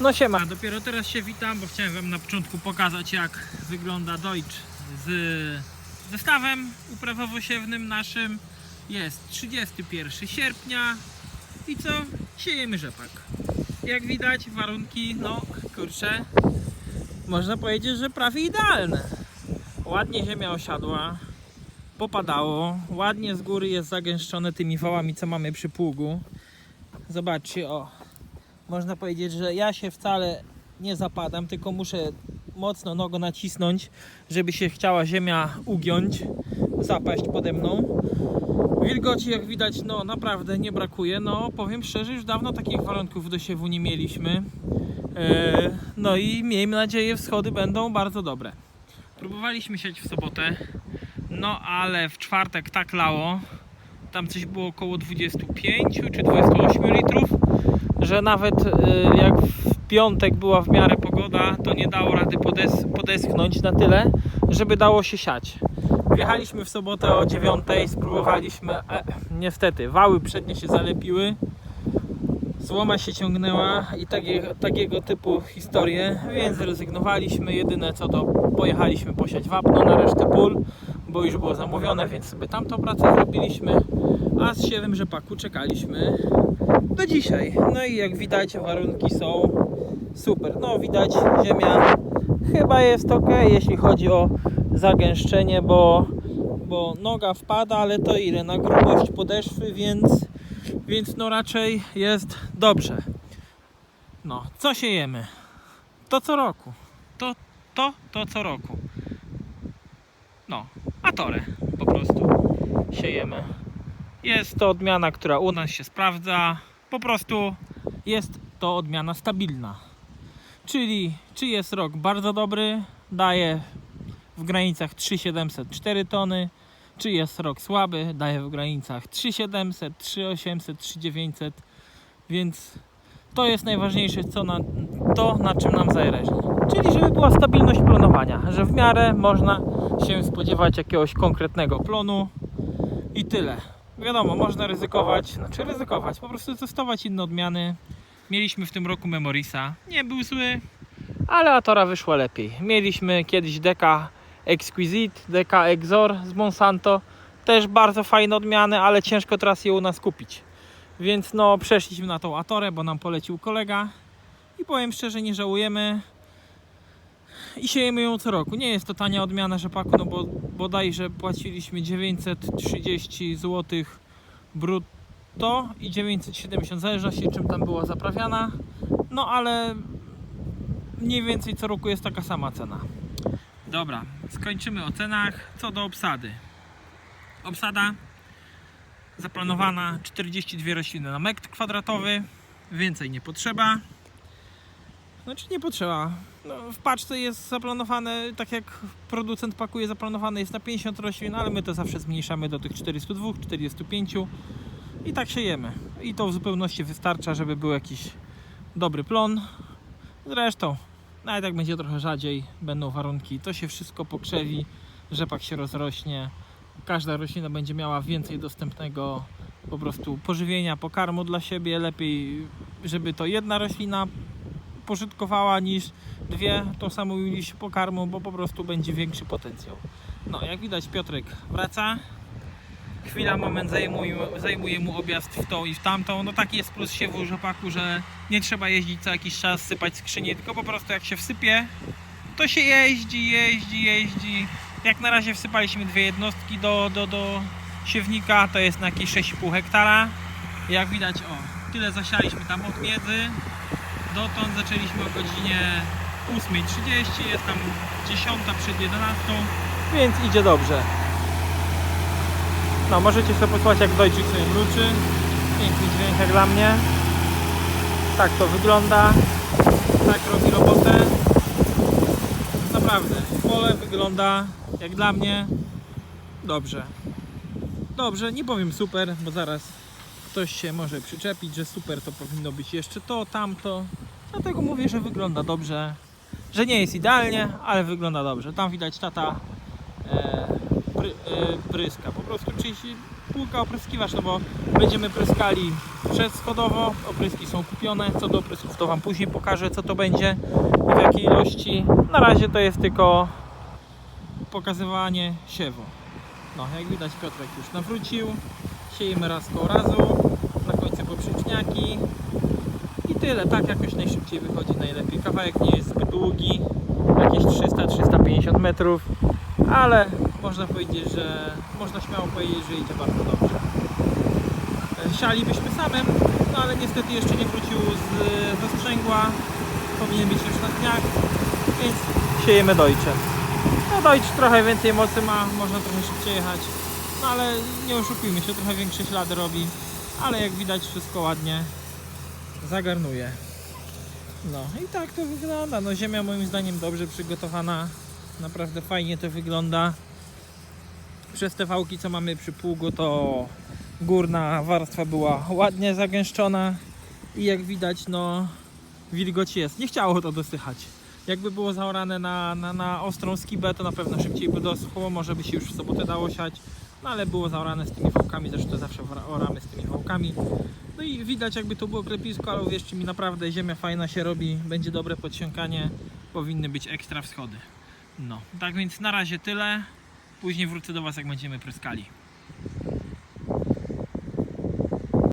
No siema. Dopiero teraz się witam, bo chciałem wam na początku pokazać jak wygląda Deutsch z zestawem uprawowo-siewnym naszym. Jest 31 sierpnia i co? Siejemy rzepak. Jak widać warunki, no kurczę, można powiedzieć, że prawie idealne. Ładnie ziemia osiadła, popadało, ładnie z góry jest zagęszczone tymi wałami, co mamy przy pługu. Zobaczcie, o, można powiedzieć, że ja się wcale nie zapadam, tylko muszę mocno nogą nacisnąć, żeby się chciała ziemia ugiąć, zapaść pode mną. Wilgoci, jak widać, no naprawdę nie brakuje. No, powiem szczerze, już dawno takich warunków do siewu nie mieliśmy. E, no i miejmy nadzieję, wschody będą bardzo dobre. Próbowaliśmy sieć w sobotę, no ale w czwartek tak lało. Tam coś było około 25 czy 28 litrów że nawet y, jak w piątek była w miarę pogoda, to nie dało rady podes podeschnąć na tyle, żeby dało się siać. Wjechaliśmy w sobotę o 9, spróbowaliśmy, e, niestety wały przednie się zalepiły, słoma się ciągnęła i takie, takiego typu historie, więc zrezygnowaliśmy. Jedyne co to pojechaliśmy posiać wapno na resztę pól, bo już było zamówione, więc sobie tamtą pracę zrobiliśmy, a z siewem rzepaku czekaliśmy do dzisiaj. No i jak widać warunki są super. No widać ziemia chyba jest ok, jeśli chodzi o zagęszczenie, bo, bo noga wpada, ale to ile? Na grubość podeszwy, więc, więc no raczej jest dobrze. No, co siejemy? To co roku. To, to, to co roku. No, atorę po prostu siejemy. Jest to odmiana, która u nas się sprawdza. Po prostu jest to odmiana stabilna. Czyli czy jest rok bardzo dobry, daje w granicach 3704 tony, czy jest rok słaby, daje w granicach 3700, 3800, 3900. Więc to jest najważniejsze, co na, to na czym nam zależy. Czyli żeby była stabilność planowania, że w miarę można się spodziewać jakiegoś konkretnego plonu i tyle. Wiadomo, można ryzykować, znaczy ryzykować, po prostu testować inne odmiany. Mieliśmy w tym roku Memorisa, nie był zły, ale Atora wyszła lepiej. Mieliśmy kiedyś Deka Exquisite, Deka Exor z Monsanto, też bardzo fajne odmiany, ale ciężko teraz je u nas kupić. Więc no przeszliśmy na tą Atorę, bo nam polecił kolega i powiem szczerze, nie żałujemy i siejemy ją co roku. Nie jest to tania odmiana rzepaku, no bo bodajże płaciliśmy 930 zł brutto i 970 w zależności czym tam była zaprawiana. No ale mniej więcej co roku jest taka sama cena. Dobra, skończymy o cenach. Co do obsady. Obsada zaplanowana 42 rośliny na metr kwadratowy. Więcej nie potrzeba. Znaczy nie potrzeba. No, w paczce jest zaplanowane, tak jak producent pakuje, zaplanowane jest na 50 roślin, ale my to zawsze zmniejszamy do tych 402, 405 i tak siejemy. I to w zupełności wystarcza, żeby był jakiś dobry plon. Zresztą, nawet jak będzie trochę rzadziej, będą warunki, to się wszystko pokrzewi, rzepak się rozrośnie, każda roślina będzie miała więcej dostępnego po prostu pożywienia, pokarmu dla siebie. Lepiej, żeby to jedna roślina pożytkowała niż dwie tą samą ilość pokarmu, bo po prostu będzie większy potencjał. No, jak widać Piotrek wraca. Chwila, moment zajmuje, zajmuje mu objazd w tą i w tamtą. No taki jest plus siewu rzepaku, że nie trzeba jeździć co jakiś czas, sypać skrzynię, tylko po prostu jak się wsypie, to się jeździ, jeździ, jeździ. Jak na razie wsypaliśmy dwie jednostki do, do, do siewnika, to jest na jakieś 6,5 hektara. Jak widać, o, tyle zasialiśmy tam od miedzy. Dotąd zaczęliśmy o godzinie 8.30, jest tam 10 przed 11, więc idzie dobrze. No, możecie sobie posłuchać jak dojczyk sobie mruczy. Piękny dźwięk jak dla mnie. Tak to wygląda. Tak robi robotę. Naprawdę, pole wygląda jak dla mnie dobrze. Dobrze, nie powiem super, bo zaraz ktoś się może przyczepić, że super to powinno być jeszcze to, tamto. Dlatego mówię, że wygląda dobrze. Że nie jest idealnie, ale wygląda dobrze. Tam widać tata e, e, pryska. Po prostu czyś półka opryskiwacz, no bo będziemy pryskali przeschodowo, opryski są kupione, co do oprysków to Wam później pokażę co to będzie i w jakiej ilości. Na razie to jest tylko pokazywanie siewu. No, jak widać Piotrek już nawrócił, siejemy raz koło razu, na końcu poprzeczniaki i tyle, tak jakoś najszybciej wychodzi najlepiej. Kawałek nie jest zbyt długi, jakieś 300-350 metrów, ale można powiedzieć, że można śmiało powiedzieć, że idzie bardzo dobrze. E, Sialibyśmy samym, no ale niestety jeszcze nie wrócił z, ze sprzęgła, powinien być już na dniach, więc siejemy dojczem. No dojcz trochę więcej mocy ma, można trochę szybciej jechać, no ale nie oszukujmy się, trochę większe ślady robi, ale jak widać wszystko ładnie zagarnuje. No i tak to wygląda. No ziemia moim zdaniem dobrze przygotowana. Naprawdę fajnie to wygląda. Przez te wałki co mamy przy pługu to górna warstwa była ładnie zagęszczona i jak widać no wilgoć jest. Nie chciało to dosychać. Jakby było zaorane na, na, na ostrą skibę to na pewno szybciej by doschło. Może by się już w sobotę dało siać. No ale było zaorane z tymi wałkami, zresztą zawsze oramy z tymi wałkami. No i widać jakby to było klepisko, ale uwierzcie mi naprawdę ziemia fajna się robi, będzie dobre podsiąkanie, powinny być ekstra wschody. No, tak więc na razie tyle. Później wrócę do Was jak będziemy pryskali.